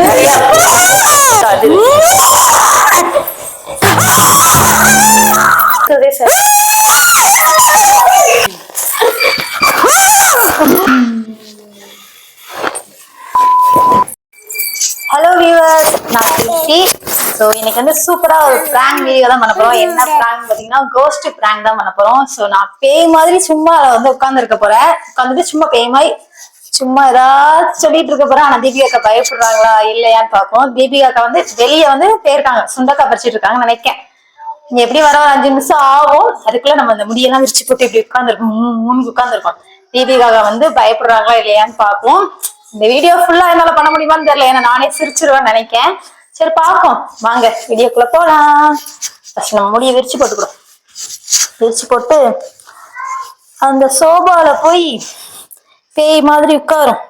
Sir hello viewers நான் Krishi so இன்னைக்கு வந்து சூப்பரா ஒரு பிராங்க் வீடியோ தான் பண்ண போறோம். என்ன பிராங்க் பாத்தீங்கன்னா கோஸ்ட் பிராங்க் தான் பண்ண போறோம். ஸோ நான் பேய் மாதிரி சும்மா வந்து உட்காந்துருக்க போறேன். உட்காந்துட்டு சும்மா பேய் மாதிரி சும்மா ஏதாச்சும் சொல்லிட்டு இருக்க போறேன். ஆனா தீபிகா அக்கா பயப்படுறாங்களா? இல்லையான்னு பார்ப்போம். தீபிகா அக்கா வந்து வெளியே வந்து போயிருக்காங்க. சுண்டக்கா பறிச்சிட்டு இருக்காங்கன்னு நினைக்கேன். நீங்க எப்படி வர ஒரு அஞ்சு நிமிஷம் ஆகும். அதுக்குள்ள நம்ம அந்த முடியெல்லாம் விரிச்சு போட்டு இப்படி உட்காந்துருக்கோம் மூணு உட்காந்துருக்கோம் தீபிகாக வந்து பயப்படுறாங்களா இல்லையான்னு பார்ப்போம். இந்த வீடியோ ஃபுல்லா என்னால பண்ண முடியுமான்னு தெரியல. ஏன்னா நானே சிரிச்சிருவேன்னு நினைக்கேன். சரி பார்ப்போம். வாங்க வீடியோக்குள்ள போலாம். ஃபர்ஸ்ட் நம்ம முடியை விரிச்சு போட்டுக்கிறோம். விரிச்சு போட்டு அந்த சோபால போய் பேய் மாதிரி உட்காரும்.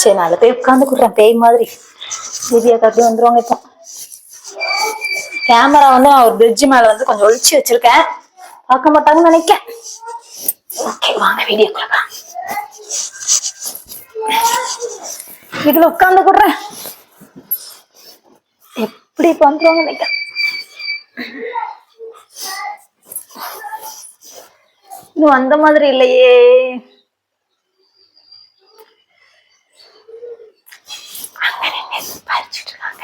சரி நாலு பேர் உட்காந்து கொடுறேன் பேய் மாதிரி. திவ்யா கட்டி வந்துருவாங்க இப்போ. கேமரா வந்து நான் ஒரு பிரிட்ஜ் மேல வந்து கொஞ்சம் ஒழிச்சு வச்சிருக்கேன். பார்க்க மாட்டாங்கன்னு நினைக்க ஓகே வாங்க வீடியோக்குள்ள இதுல உட்கார்ந்து கூட எப்படி பண்றோம்னு நினைக்கிறேன். இன்னும் அந்த மாதிரி இல்லையே அங்க நின்னு பறிச்சுட்டு இருக்காங்க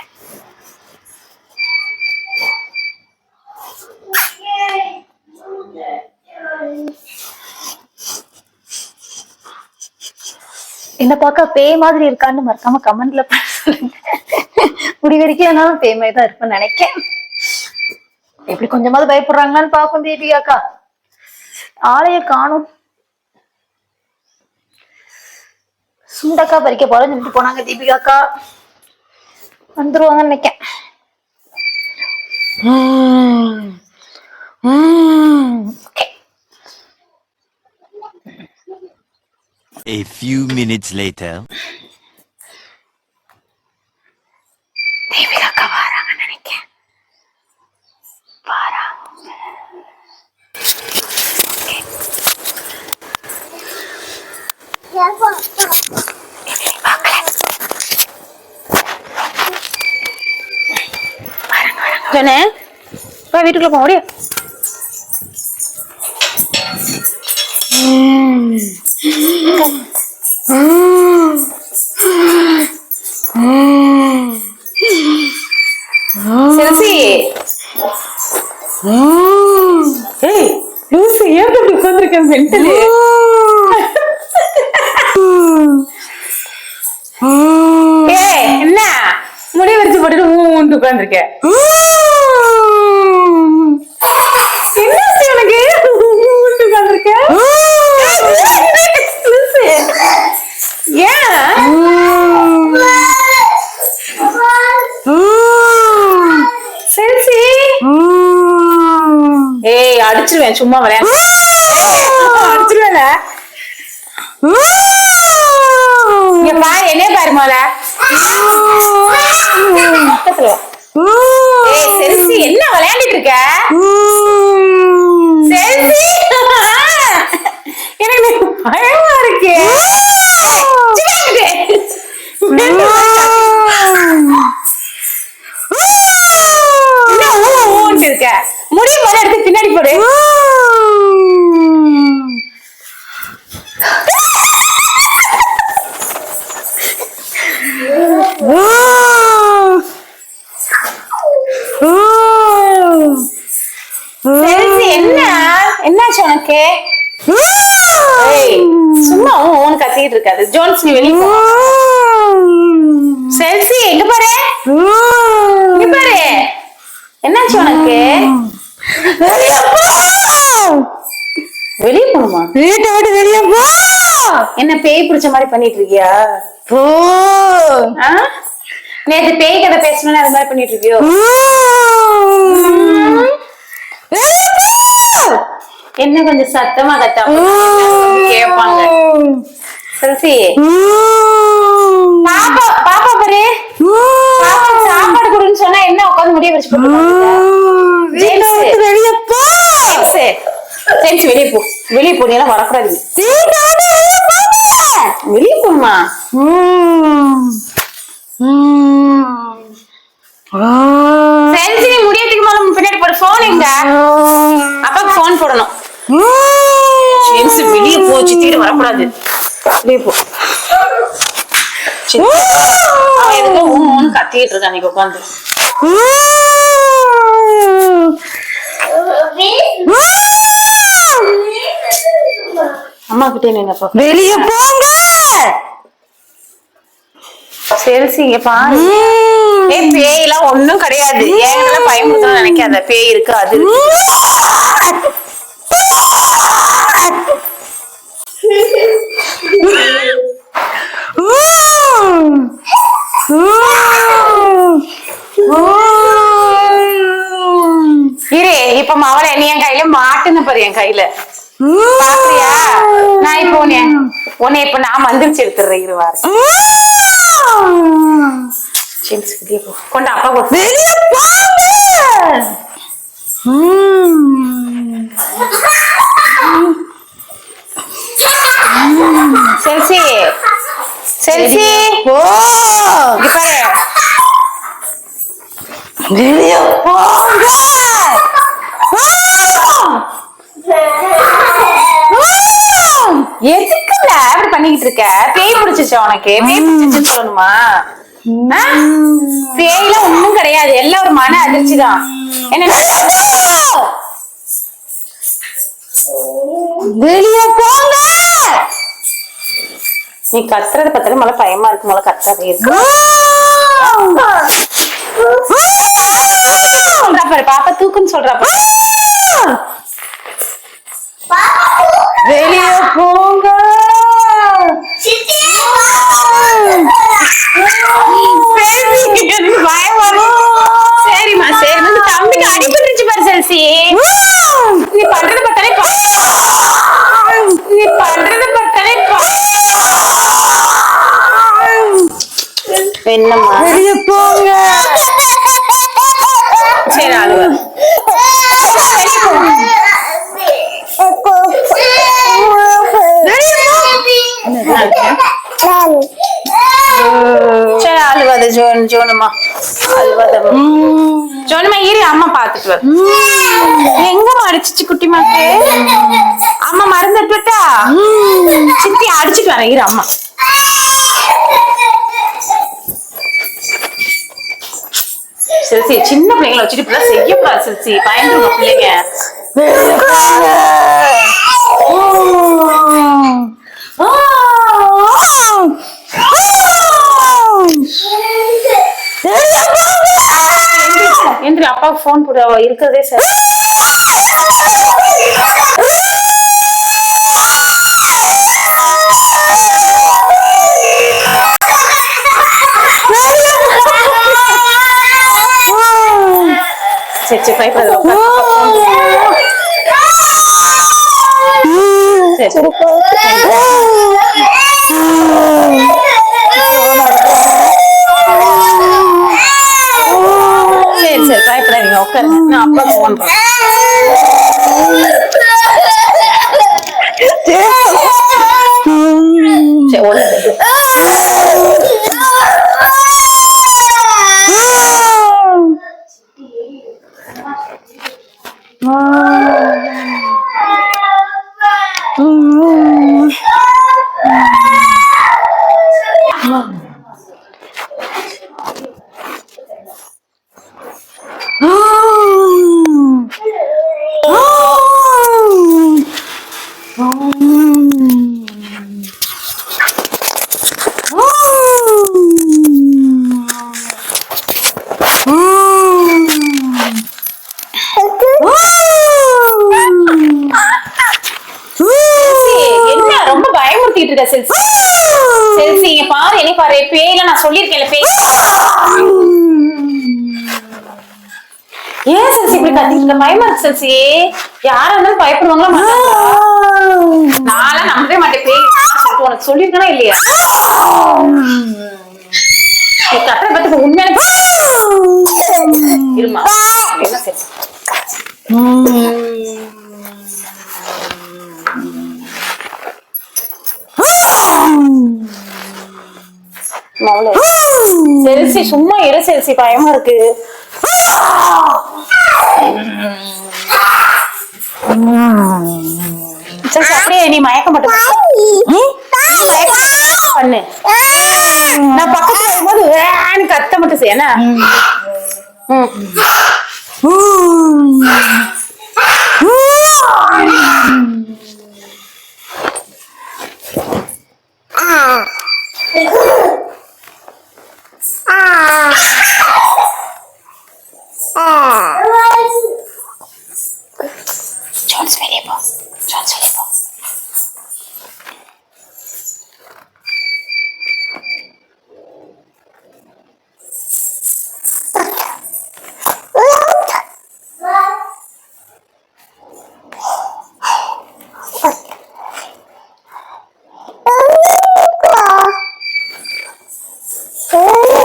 என்ன பார்க்க பேய் மாதிரி இருக்கான்னு மறக்காம கமெண்ட்ல சொல்லுங்க. முடி வரைக்கும் என்னாலும் பேய் மாதிரி தான் இருப்பேன்னு நினைக்கேன் எப்படி கொஞ்சமாவது பயப்படுறாங்களான்னு பார்க்கும் தீபிகாக்கா. ஆளைய காணும். சுண்டக்கா பறிக்க போறேன்னு சொல்லிட்டு போனாங்க தீபிகாக்கா. வந்துருவாங்கன்னு நினைக்கேன் A few minutes later. தீபிகாக்கா வராங்கன்னு நினைக்கேன் வராங்க ஜனே வா வீட்டுக்குள்ள போக முடியும் செல்சி ஏய் லூசு ஏன் இப்படி உட்கார்ந்திருக்கேன் மென்டலி ஏய் என்ன? முடி வரிச்சு போட்டுட்டு ஊண்டு உட்கார்ந்திருக்க என்ன உனக்கு ஊண்டு உட்கார்ந்திருக்க லூசு ஏன் செல்சி ஏய் அடிச்சிருவேன் சும்மா விளையாடு அடிச்சிருவேல. இங்க பாரு என்னைய பாரு மோல பக்கத்துல. ஏய் செல்சி என்ன விளையாடிட்டு இருக்க செல்சி எனக்கு நீ பயமா இருக்கு என்ன ஊ ஊன்ட்டு இருக்க முடி முதல்ல எடுத்து பின்னாடி போடு செல்சி என்ன என்னாச்சு உனக்கு? சும்மா ஊ ஊன்னு கத்திக்கிட்டு இருக்காது. ஜோன்ஸ் நீ வெளியே செல்சி எங்க பாரு. இங்க பாரு. என்னாச்சு உனக்கு? வெளியே போணுமா? வீட்டை விட்டு வெளியே போ. என்ன பேய் பிடிச்ச மாதிரி பண்ணிட்டு இருக்கியா? போ? நேத்து பேய் கதை பேசணும்னு அது மாதிரி பண்ணிட்டு இருக்கியோ? என்ன கொஞ்சம் சத்தமா கத்தா கேட்பாங்க பாப்பா பாரு. பாப்பா சாப்பாடு கொடுன்னு சொன்னா என்ன உட்காந்து முடிய வச்சு வெளிய போ. ஜெயிச்சு வெளிய போ. வெளிய போ நீ எல்லாம் வரக்கூடாது. வெளிய போமா போ. எதுக்கோ ஊன்னு கத்திட்டு இருக்கான் நீங்க உட்காந்து. அம்மா கிட்டே வெளிய போங்க! செல்சி இங்க பாரு ஏய் பேய் எல்லாம் ஒண்ணும் கிடையாது. ஏங்கல பயமுறுத்தணும்னு நினைக்காத? பேய் இருக்கு அது இருக்கு. இரு இப்ப மவளை நீ என் கையில மாட்டுன பாரு என் கையில. பாக்குறியா? நான் இப்போ உன்னை உன்னை இப்ப நான் மந்திரிச்சு எடுத்துடுறேன் இருவார் கொண்டு அப்பா போ. போங்க! செல்சி போ இங்க பாரு வெளிய போங்க எதுக்குல அப்படி பண்ணிக்கிட்டு இருக்க பேய் பிடிச்சிச்சா உனக்கு? பேய் பிடிச்சிச்சு சொல்லணுமா? பேய்லாம் ஒண்ணும் கிடையாது. எல்லாம் ஒரு மன அதிர்ச்சி தான் என்ன வெளிய போங்க. நீ கத்துறது பார்த்தாலும் மழை பயமா இருக்கு மழை கத்தாத இருக்கு. சொல்றா பாரு பாப்பா தூக்குன்னு சொல்றா பாரு. வெளிய போங்க செல்சி, எனக்கு பயம் வரும். சரிம்மா சரி வந்து தம்பிக்கு அடிபட்டுருச்சு பாரு செல்சி நீ பண்றது பார்த்தாலே பயம். நீ பண்றது பார்த்தாலே பயம். என்னம்மா வெளிய போங்க சரி அழுவ சரி இரு அம்மா பாத்துட்டு வர எங்கம்மா அடிச்சிச்சு குட்டிமாக்கு அம்மா மருந்து விட்டா சித்தி அடிச்சிட்டு வரேன் இரு அம்மா. சில்சி சின்ன பிள்ளைங்களை வச்சுட்டு இப்படிலாம் செய்யக்கூடாது சில்சி. பயந்துருங்க பிள்ளைங்க வெளிய போங்க என்று அப்பாவுக்கு ஃபோன் போடு அவ இருக்கிறதே சார் சரி சரி பயப்படாத சரி சரி சரி சரி பயப்படாதீங்க உட்காருங்க நான் அப்பாவுக்கு ஃபோன் பண்றேன் சரி ஒழுங்கு என்ன பயமா இருக்கு செல்சி யாரா இருந்தாலும் பயப்படுவாங்களா நானும் நம்பவே மாட்டேன். உனக்கு சொல்லியிருக்கனா இல்லையா? கட்டளை பத்தி உண்மையான சரி. சும்மா இரு செல்சி. பயமா இருக்கு. சரி அப்படியே நீ மயக்க மட்டும் பண்ணு. நான் பக்கத்துல வரும்போது வேன்னு கத்த மட்டும் செய்ய என்ன? ம். ஜோன்ஸ் வெளியே போ ஜோன்ஸ் வெளியே போ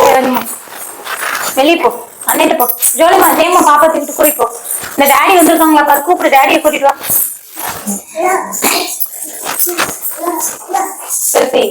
இறங்குமா. வெளியே போ அண்ணிட்டு போ ஜோலிமா தேமா பாப்பா தூக்கிட்டு கூட்டிட்டு போ இந்த டாடி வந்திருக்காங்களா பாரு கூப்பிடு டாடியை கூட்டிட்டு வா. செல்ஃபி.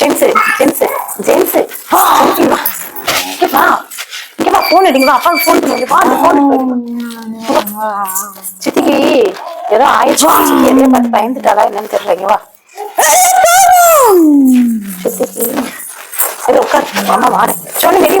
ஜென்ஸ் ஜென்ஸு ஜென்ஸு இங்க ஃபோன் இங்க அப்பா ஃபோன் பண்ணுங்க வா அந்த போன் சித்திக்கு ஏதோ ஆயிடுச்சு எதையோ பார்த்து பயந்துட்டாளா என்னன்னு தெரியல வா சித்திக்கு சரி உட்கார் அம்மா வாடு சொல்லு வெளியே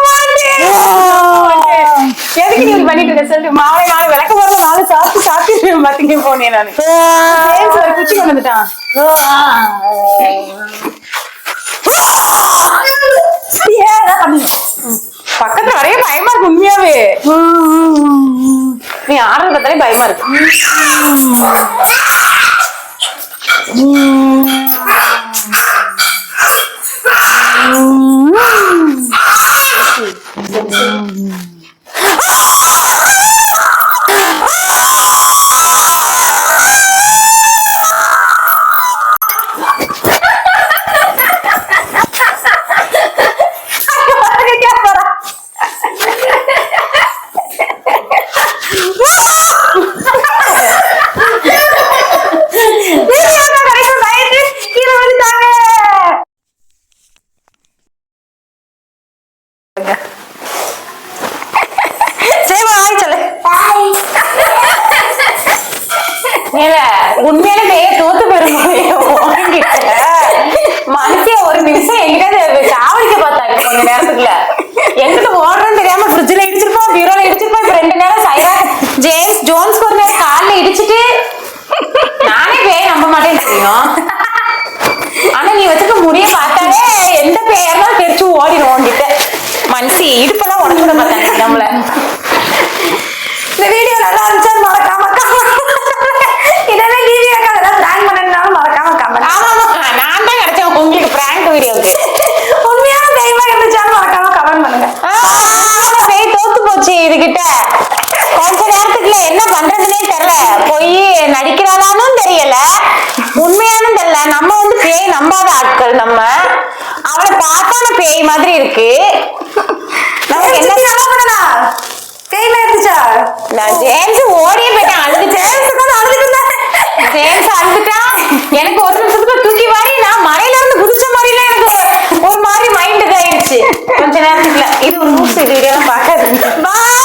எதுக்கு நீ இப்படி பண்ணிட்டு இருக்க சொல்லு. மாலை மாலை விளக்க போறது நாலு சாப்பிட்டு சாப்பிட்டு பாத்தீங்க போனேன் நானு. குச்சி கொண்டு வந்துட்டான். பக்கத்துல வரைய பயமா இருக்கு உண்மையாவே. நீ ஆடுறத பார்த்தாலே பயமா இருக்கு. ஆனா நீ வச்சுக்க முடிய பார்த்தாலே எந்த பேர்லாம் தெரிச்சு ஓடிடும் உன்கிட்ட? மனுஷி இடுப்பெல்லாம் உடச்சு விட மாட்டாங்க நம்மள இந்த வீடியோ நல்லா இருந்துச்சா மறக்காம இதெல்லாம் டிவி அதெல்லாம் பிளான் பண்ணனாலும் மறக்காம கமெண்ட் ஆமா நான் தான் கிடைச்சேன் உங்களுக்கு பிராங்க் வீடியோக்கு உண்மையான தெய்வமா இருந்துச்சாலும் மறக்காம கமெண்ட் பண்ணுங்க பேய் தோத்து போச்சு இதுகிட்ட கொஞ்ச நேரத்துக்குள்ள என்ன பண்றதுனே தெரியல போய் நடிக்கிறானாலும் தெரியல உண்மையானும் தெரியல நம்ம வந்து பேய் ஆட்கள் நம்ம. அவளை பார்த்தா பேய் மாதிரி இருக்கு. நமக்கு என்ன பேய் இருந்துச்சா? நான் ஜேம்ஸ் ஓடியே போயிட்டேன் அழுது ஜேம்ஸ் அழுதுட்டான் எனக்கு ஒரு நிமிஷத்துக்கு தூக்கி வாரி நான் மலையில இருந்து குதிச்ச மாதிரிலாம் எனக்கு ஒரு மாதிரி மைண்ட் இதாயிருச்சு கொஞ்ச நேரத்துக்குள்ள. இது ஒரு பாய்.